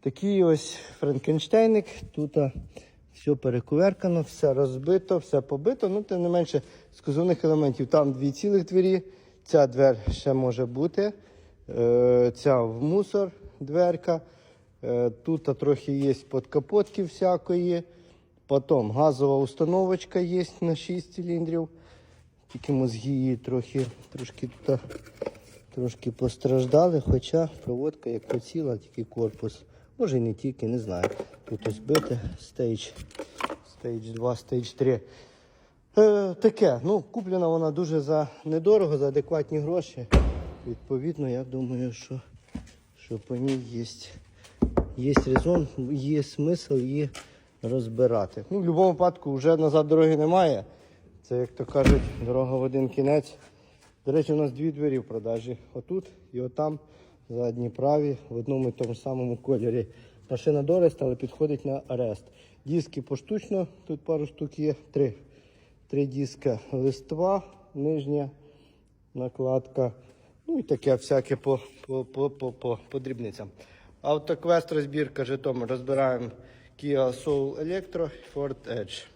Такий ось франкенштейник. Тут все перекуверкано, все розбито, все побито. Ну, тим не менше, з кузовних елементів там дві цілих двері. Ця двер ще може бути. Е, ця в мусор дверка. Е, тут трохи є подкапотки всякої. Потім газова установочка є на 6 циліндрів. Тільки мозги її трохи, трошки тут трошки постраждали, хоча проводка як поціла, тільки корпус. Може і не тільки, не знаю. Тут ось бите, стейдж, стейдж 2, стейдж 3. Е, таке, ну, куплена вона дуже за недорого, за адекватні гроші. Відповідно, я думаю, що, що по ній є, є резон, є смисл її розбирати. Ну, в будь-якому випадку вже назад дороги немає. Це, як то кажуть, дорога в один кінець. До речі, у нас дві двері в продажі. Отут і отам, задні праві, в одному і тому самому кольорі. Машина дорест, але підходить на арест. Диски поштучно, тут пару штук є. Три. Три диска листва, нижня накладка. Ну і таке всяке по, по, по, по, по, по дрібницям. Автоквест розбірка Житомир. Розбираємо Kia Soul Electro Ford Edge.